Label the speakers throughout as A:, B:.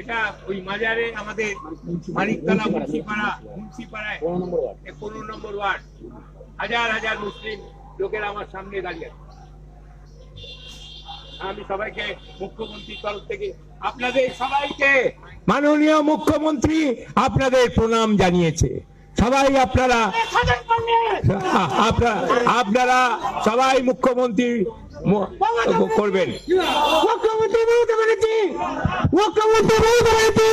A: এটা ওই মাজারে আমাদের মানিকতলা মুন্সিপাড়া মুন্সিপাড়ায় পনেরো নম্বর ওয়ার্ড। হাজার হাজার মুসলিম লোকেরা আমার সামনে দাঁড়িয়ে আছে। আমি সবাইকে মুখ্যমন্ত্রীর তরফ থেকে আপনাদের সবাইকে মাননীয় মুখ্যমন্ত্রী আপনাদের প্রণাম জানিয়েছে। সবাই আপনারা আপনারা আপনারা সবাই মুখ্যমন্ত্রী করবেন
B: মুখ্যমন্ত্রী মমতা ব্যানার্জি মুখ্যমন্ত্রী মমতা ব্যানার্জি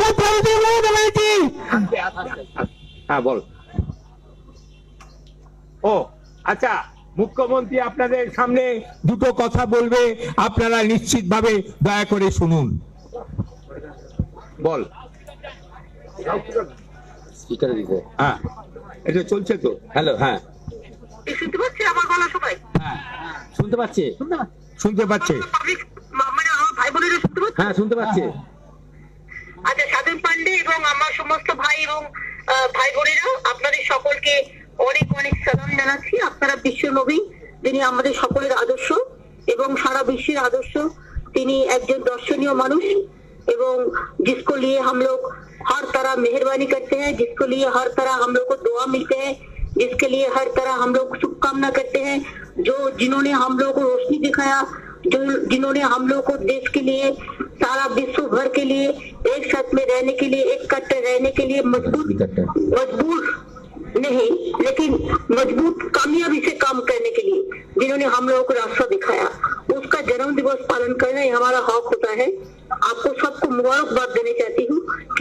B: মুখ্যমন্ত্রী মমতা ব্যানার্জি
A: হ্যাঁ বল। ও আচ্ছা মুখ্যমন্ত্রী আপনাদের সামনে দুটো কথা বলবে আপনারা নিশ্চিতভাবে দয়া করে শুনুন। বল।
C: স্পিকারে দিতে।
A: হ্যাঁ এটা চলছে তো?
C: হ্যালো হ্যাঁ।
D: শুনতে পাচ্ছি আমার গলা সবাই
C: শুনতে পাচ্ছি
A: শুনতে পাচ্ছে
D: পাবলিক মানে আমার ভাই বোনেরা শুনতে পাচ্ছে
C: হ্যাঁ শুনতে পাচ্ছি
D: আচ্ছা স্বাধীন পান্ডে এবং আমার সমস্ত ভাই এবং আহ, ভাই বোনেরা আপনাদের সকলকে অনেক অনেক সালাম জানাচ্ছি আপনারা বিশ্ব নবী যিনি আমাদের সকলের আদর্শ এবং সারা বিশ্বের আদর্শ তিনি একজন দর্শনীয় মানুষ এবং जिसको लिए हम लोग हर तरह मेहरबानी करते हैं जिसको लिए हर तरह हम लोग को दुआ मिलते हैं जिसके लिए हर तरह हम लोग शुभकामना करते हैं। जो जिन्होंने हम लोग को रोशनी दिखाया जो जिन्होंने हम लोग को देश के लिए सारा विश्व भर के लिए एक साथ में रहने के लिए एक कट्टे रहने के लिए मज़बूत मज़बूत नहीं लेकिन मज़बूत कामयाबी से काम करने के लिए जिन्होंने हम लोगों को रास्ता दिखाया। उसका जन्म दिवस पालन करना हमारा हक होता है। आपको सबको मुबारकबाद देनी चाहती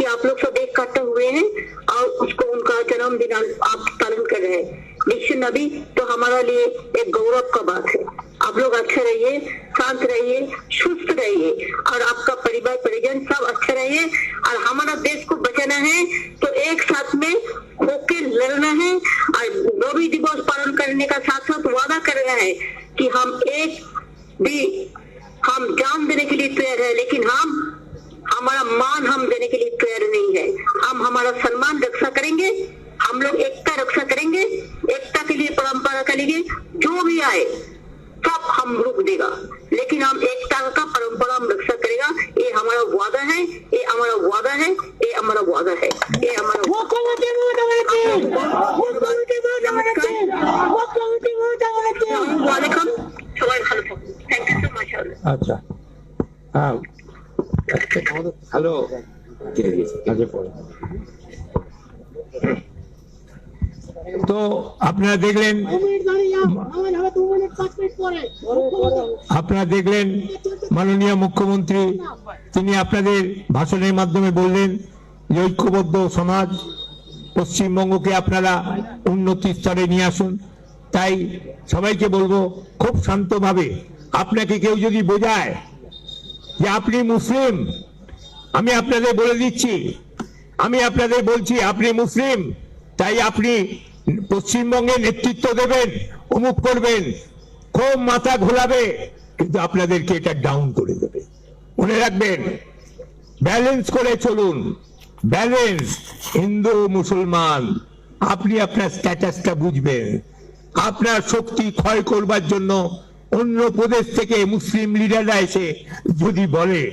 D: आप लोग सब एक कट्टे हुए हैं और उसको उनका जन्मदिन आप पालन कर रहे हैं। विश्व नबी तो हमारा लिए एक गौरव का बात है। आप लोग अच्छे रहिए, शांत रहिए, सुस्त रहिए और आपका परिवार, परिजन सब अच्छे रहिए और हमारा देश को बचाना है तो एक साथ में होके लड़ना है और नौवीं दिवस पालन करने का साथ साथ वादा करना है कि हम एक भी हम जान देने के लिए तैयार है, लेकिन हम हमारा मान हम देने के लिए तैयार नहीं है। हम हमारा सम्मान रक्षा करेंगे हम लोग एकता रक्षा करेंगे एकता के लिए परंपरा करेंगे जो भी आए सब हम रुक देगा। लेकिन हम एकता का परंपरा हम रक्षा करेगा ये हमारा वादा है ये हमारा वादा है ये हमारा वादा है ये हमारा
A: वालेकुम। थैंक यू
C: सो मच अच्छा। हाँ।
A: তো আপনারা দেখলেন আপনারা দেখলেন মাননীয় মুখ্যমন্ত্রী, তিনি আপনাদের ভাষণের মাধ্যমে বললেন যে ঐক্যবদ্ধ সমাজ পশ্চিমবঙ্গকে আপনারা উন্নতি স্তরে নিয়ে আসুন। তাই সবাইকে বলব, খুব শান্তভাবে, আপনাকে কেউ যদি বোঝায় যে আপনি মুসলিম, আমি আপনাদের বলে দিচ্ছি, আমি আপনাদের বলছি আপনি মুসলিম, তাই আপনি পশ্চিমবঙ্গে নেতৃত্ব দেবেন, অমুক করবেন, খুব মাথা ঘোলাবে, কিন্তু আপনাদেরকে এটা ডাউন করে দেবে। মনে রাখবেন ব্যালেন্স করে চলুন ব্যালেন্স হিন্দু, মুসলমান, আপনি আপনার স্ট্যাটাসটা বুঝবেন। আপনার শক্তি ক্ষয় করবার জন্য অন্য প্রদেশ থেকে মুসলিম লিডাররা এসে যদি বলে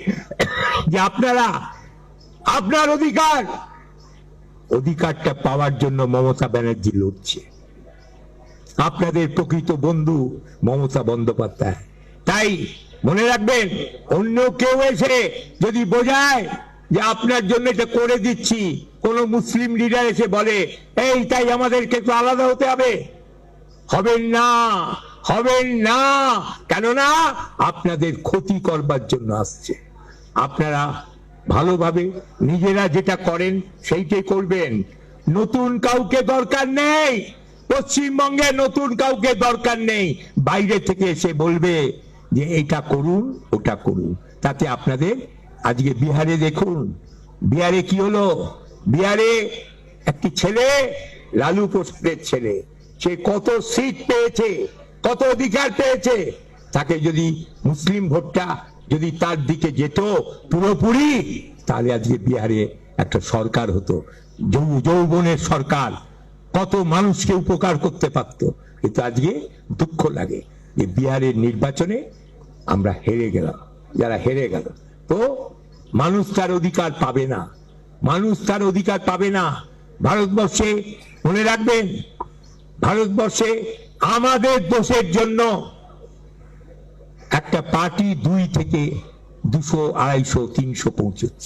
A: যে আপনারা, আপনার অধিকার, অধিকারটা পাওয়ার জন্য মমতা ব্যানার্জি লড়ছে। আপনাদের প্রকৃত বন্ধু মমতা বন্দ্যোপাধ্যায়। তাই মনে রাখবেন, অন্য কেউ এসে যদি বোঝায় যে আপনার জন্য এটা করে দিচ্ছি, কোন মুসলিম লিডার এসে বলে, এই, তাই আমাদেরকে তো আলাদা হতে হবে। হবেন না। হবেন না। কেননা আপনাদের ক্ষতি করবার জন্য আসছে। আপনারা ভালোভাবে নিজেরা যেটা করেন সেইটাই করবেন। নতুন কাউকে দরকার নেই। পশ্চিমবঙ্গে নতুন কাউকে দরকার নেই। বাইরে থেকে এসে বলবে যে এটা করুন, ওটা করুন। তাতে আপনাদের আজকে বিহারে দেখুন। বিহারে কি হলো? বিহারে একটি ছেলে, লালু প্রসাদের ছেলে। সে কত সিট পেয়েছে? কত অধিকার পেয়েছে? তাকে যদি মুসলিম ভোটটা যদি তার দিকে যেত পুরোপুরি, তাহলে আজকে বিহারে একটা সরকার হতো যৌবনের সরকার। কত মানুষকে উপকার করতে পারত। কিন্তু আজকে দুঃখ লাগে যে বিহারের নির্বাচনে আমরা হেরে গেলাম, যারা হেরে গেল। তো মানুষ তার অধিকার পাবে না, মানুষ তার অধিকার পাবে না। ভারতবর্ষে মনে রাখবেন, ভারতবর্ষে আমাদের দোষের জন্য একটা পার্টি দুই থেকে দুশো আড়াইশো তিনশো পৌঁছচ্ছে